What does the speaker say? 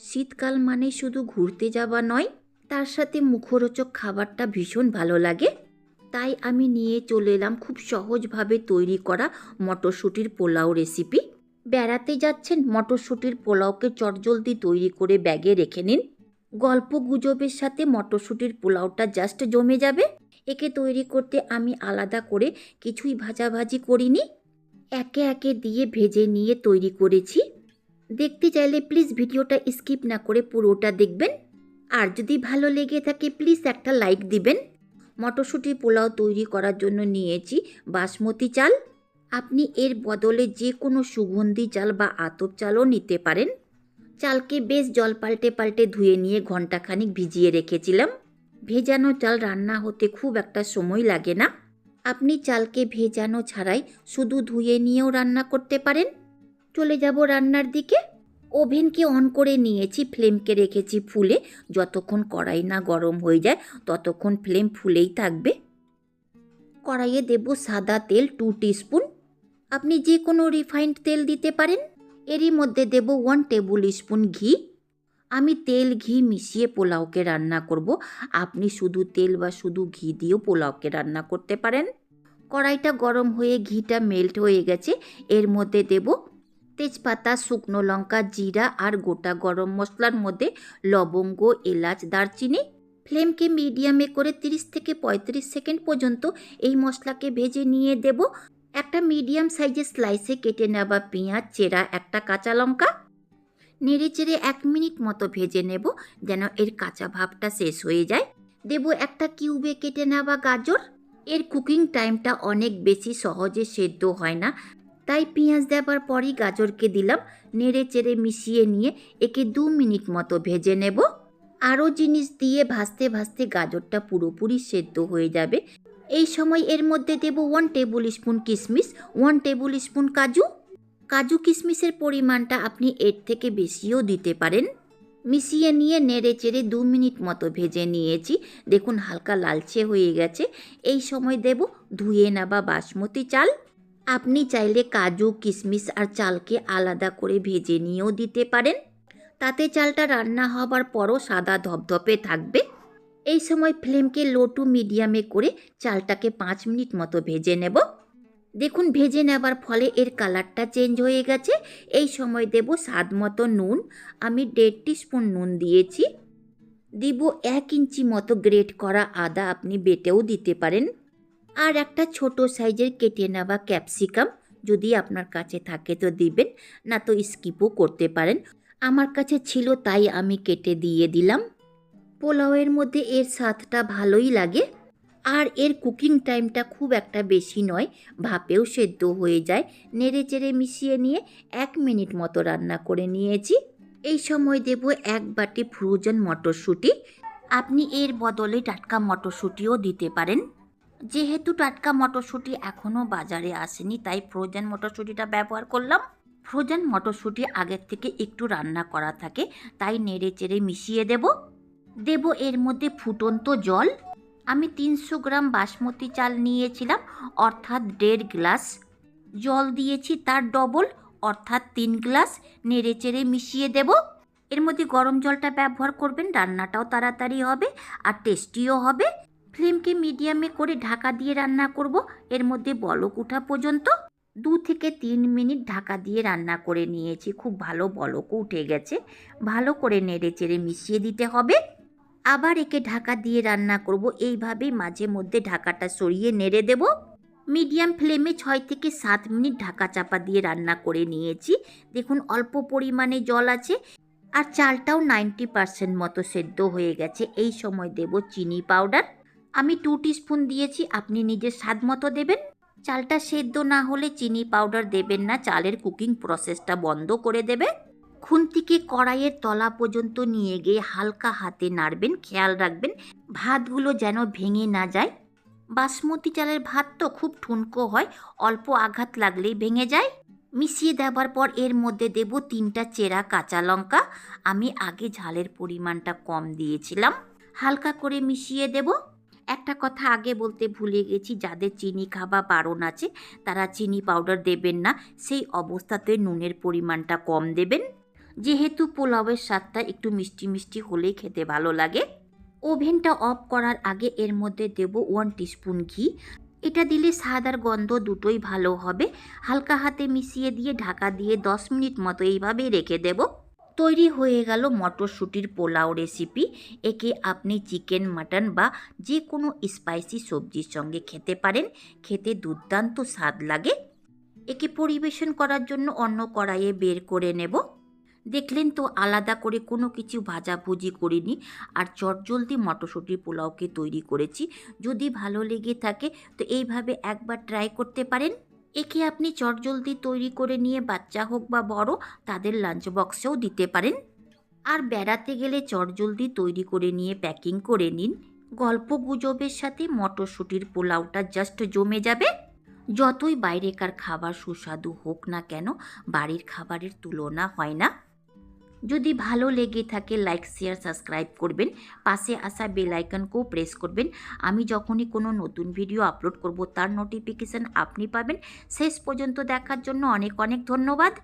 শীতকাল মানে শুধু ঘুরতে যাওয়া নয়, তার সাথে মুখরোচক খাবারটা ভীষণ ভালো লাগে। তাই আমি নিয়ে চলে এলাম খুব সহজভাবে তৈরি করা মটরশুঁটির পোলাও রেসিপি। বেড়াতে যাচ্ছেন মটরশুঁটির পোলাওকে চটজলদি তৈরি করে ব্যাগে রেখে নিন। গল্প গুজবের সাথে মটরশুঁটির পোলাওটা জাস্ট জমে যাবে। একে তৈরি করতে আমি আলাদা করে কিছুই ভাজাভাজি করিনি। একে একে দিয়ে ভেজে নিয়ে তৈরি করেছি। দেখতে চাইলে প্লিজ ভিডিওটা স্কিপ না করে পুরোটা দেখবেন। আর যদি ভালো লেগে থাকে প্লিজ একটা লাইক দিবেন। মটরশুঁটি পোলাও তৈরি করার জন্য নিয়েছি বাসমতি চাল। আপনি এর বদলে যে কোনো সুগন্ধি চাল বা আতপ চালও নিতে পারেন। চালকে বেশ জল পাল্টে পাল্টে ধুয়ে নিয়ে ঘন্টাখানিক ভিজিয়ে রেখেছিলাম। ভেজানো চাল রান্না হতে খুব একটা সময় লাগে না। আপনি চালকে ভেজানো ছাড়াই শুধু ধুয়ে নিয়েও রান্না করতে পারেন। চলে যাব রান্নার দিকে। ওভেনকে অন করে নিয়েছি, ফ্লেমকে রেখেছি ফুলে। যতক্ষণ কড়াই না গরম হয়ে যায়, ততক্ষণ ফ্লেম ফুলেই থাকবে। কড়াইয়ে দেব সাদা তেল টু টিস্পুন আপনি যে কোনো রিফাইন্ড তেল দিতে পারেন। এরই মধ্যে দেব ওয়ান টেবিল স্পুন ঘি। আমি তেল ঘি মিশিয়ে পোলাওকে রান্না করব। আপনি শুধু তেল বা শুধু ঘি দিয়েও পোলাওকে রান্না করতে পারেন। কড়াইটা গরম হয়ে ঘিটা মেল্ট হয়ে গেছে। এর মধ্যে দেব তেজপাতা, শুকনো লঙ্কা, জিরা আর গোটা গরম মশলার মধ্যে লবঙ্গ, এলাচ, দারচিনি, ফ্লেমকে মিডিয়ামে করে 30 থেকে 35 সেকেন্ড পর্যন্ত এই মশলাকে ভেজে নিয়ে দেব। একটা মিডিয়াম সাইজের স্লাইসে কেটে নেওয়া পেঁয়াজ, চেরা, একটা কাঁচা লঙ্কা। নেড়ে চেড়ে এক মিনিট মতো ভেজে নেব যেন এর কাঁচা ভাবটা শেষ হয়ে যায়। দেব একটা কিউবে কেটে নেওয়া গাজর। এর কুকিং টাইমটা অনেক বেশি সহজে সেদ্ধ হয় না। তাই পেঁয়াজ দেওয়ার পরই গাজরকে দিলাম, নেড়ে চেড়ে মিশিয়ে নিয়ে একে দু মিনিট মতো ভেজে নেব। আরও জিনিস দিয়ে ভাজতে ভাজতে গাজরটা পুরোপুরি সেদ্ধ হয়ে যাবে। এই সময় এর মধ্যে দেব ওয়ান টেবিল স্পুন কিশমিশ ওয়ান টেবিল স্পুন কাজু। কাজু কিশমিশের পরিমাণটা আপনি এর থেকে বেশিও দিতে পারেন। মিশিয়ে নিয়ে নেড়ে চেড়ে দু মিনিট মতো ভেজে নিয়েছি। দেখুন হালকা লালচে হয়ে গেছে। এই সময় দেব ধুয়ে নেওয়া বাসমতি চাল। আপনি চাইলে কাজু কিশমিশ আর চালকে আলাদা করে ভেজে নিয়েও দিতে পারেন। তাতে চালটা রান্না হবার পরও সাদা ধপধপে থাকবে। এই সময় ফ্লেমকে লো টু মিডিয়ামে করে চালটাকে পাঁচ মিনিট মতো ভেজে নেব। দেখুন, ভেজে নেবার ফলে এর কালারটা চেঞ্জ হয়ে গেছে। এই সময় দেব স্বাদ মতো নুন। আমি দেড় স্পুন নুন দিয়েছি। দিব এক ইঞ্চি মতো গ্রেট করা আদা আপনি বেটেও দিতে পারেন। আর একটা ছোট সাইজের কেটে নেওয়া ক্যাপসিকাম যদি আপনার কাছে থাকে তো দিবেন, না তো স্কিপও করতে পারেন। আমার কাছে ছিল তাই আমি কেটে দিয়ে দিলাম। পোলাওয়ের মধ্যে এর স্বাদটা ভালোই লাগে আর এর কুকিং টাইমটা খুব একটা বেশি নয়, ভাপেও সেদ্ধ হয়ে যায়। নেড়ে চেড়ে মিশিয়ে নিয়ে এক মিনিট মতো রান্না করে নিয়েছি। এই সময় দেব এক বাটি ফ্রোজেন মটরশুঁটি। আপনি এর বদলে টাটকা মটরশুঁটিও দিতে পারেন। যেহেতু টাটকা মটরশুঁটি এখনও বাজারে আসেনি, তাই ফ্রোজেন মটরশুঁটিটা ব্যবহার করলাম। ফ্রোজেন মটরশুঁটি আগের থেকে একটু রান্না করা থাকে, তাই নেড়ে চেড়ে মিশিয়ে দেব। দেব এর মধ্যে ফুটন্ত জল। আমি তিনশো গ্রাম বাসমতি চাল নিয়েছিলাম, অর্থাৎ দেড় গ্লাস। জল দিয়েছি তার ডবল, অর্থাৎ তিন গ্লাস। নেড়ে চেড়ে মিশিয়ে দেব। এর মধ্যে গরম জলটা ব্যবহার করবেন, রান্নাটাও তাড়াতাড়ি হবে আর টেস্টিও হবে। ফ্লেমকে মিডিয়ামে করে ঢাকা দিয়ে রান্না করব। এর মধ্যে বলক উঠা পর্যন্ত দু থেকে তিন মিনিট ঢাকা দিয়ে রান্না করে নিয়েছি। খুব ভালো বলকও উঠে গেছে। ভালো করে নেড়ে চেড়ে মিশিয়ে দিতে হবে। আবার একে ঢাকা দিয়ে রান্না করব। এইভাবেই মাঝে মধ্যে ঢাকাটা সরিয়ে নেড়ে দেব। মিডিয়াম ফ্লেমে ছয় থেকে সাত মিনিট ঢাকা চাপা দিয়ে রান্না করে নিয়েছি। দেখুন, অল্প পরিমাণে জল আছে আর চালটাও নাইনটি পার্সেন্ট মতো সেদ্ধ হয়ে গেছে। এই সময় দেব চিনি পাউডার। আমি টু স্পুন দিয়েছি, আপনি নিজের স্বাদ মতো দেবেন। চালটা সেদ্ধ না হলে চিনি পাউডার দেবেন না, চালের কুকিং প্রসেসটা বন্ধ করে দেবে। খুন্তিকে কড়াইয়ের তলা পর্যন্ত নিয়ে গিয়ে হালকা হাতে নাড়বেন, খেয়াল রাখবেন, ভাতগুলো যেন ভেঙে না যায়। বাসমতি চালের ভাত তো খুব ঠুনকো হয়, অল্প আঘাত লাগলেই ভেঙে যায়। মিশিয়ে দেওয়ার পর এর মধ্যে দেব তিনটা চেরা কাঁচা লঙ্কা। আমি আগে ঝালের পরিমাণটা কম দিয়েছিলাম। হালকা করে মিশিয়ে দেব। একটা কথা আগে বলতে ভুলে গেছি, যাদের চিনি খাওয়া বারণ আছে, তারা চিনি পাউডার দেবেন না, সেই অবস্থাতে নুনের পরিমাণটা কম দেবেন। যেহেতু পোলাওয়ের স্বাদটা একটু মিষ্টি মিষ্টি হলেই খেতে ভালো লাগে। ওভেনটা অফ করার আগে এর মধ্যে দেব ওয়ান টিস্পুন ঘি। এটা দিলে স্বাদ আর গন্ধ দুটোই ভালো হবে। হালকা হাতে মিশিয়ে দিয়ে ঢাকা দিয়ে দশ মিনিট মতো এইভাবেই রেখে দেব। তৈরি হয়ে গেল মটরশুঁটির পোলাও রেসিপি একে আপনি চিকেন মাটন বা যে কোনো স্পাইসি সবজির সঙ্গে খেতে পারেন। খেতে দুর্দান্ত স্বাদ লাগে। একে পরিবেশন করার জন্য অন্য কড়াইয়ে বের করে নেব। দেখলেন তো, আলাদা করে কোনো কিছু ভাজাভুজি করিনি আর চটজলদি মটরশুঁটির পোলাওকে তৈরি করেছি। যদি ভালো লেগে থাকে, তো এইভাবে একবার ট্রাই করতে পারেন। একে আপনি চটজলদি তৈরি করে নিয়ে বাচ্চা হোক বা বড়, তাদের লাঞ্চ বক্সেও দিতে পারেন। আর বেড়াতে গেলে চটজলদি তৈরি করে নিয়ে প্যাকিং করে নিন। গল্প গুজবের সাথে মটরশুঁটির পোলাওটা জাস্ট জমে যাবে। যতই বাইরেকার খাবার সুস্বাদু হোক না কেন, বাড়ির খাবারের তুলনা হয় না। যদি ভালো লেগে থাকে লাইক শেয়ার সাবস্ক্রাইব করবেন। পাশে আসা বেল আইকনকেও প্রেস করবেন। আমি যখনই কোনো নতুন ভিডিও আপলোড করব, তার নোটিফিকেশান আপনি পাবেন। শেষ পর্যন্ত দেখার জন্য অনেক অনেক ধন্যবাদ।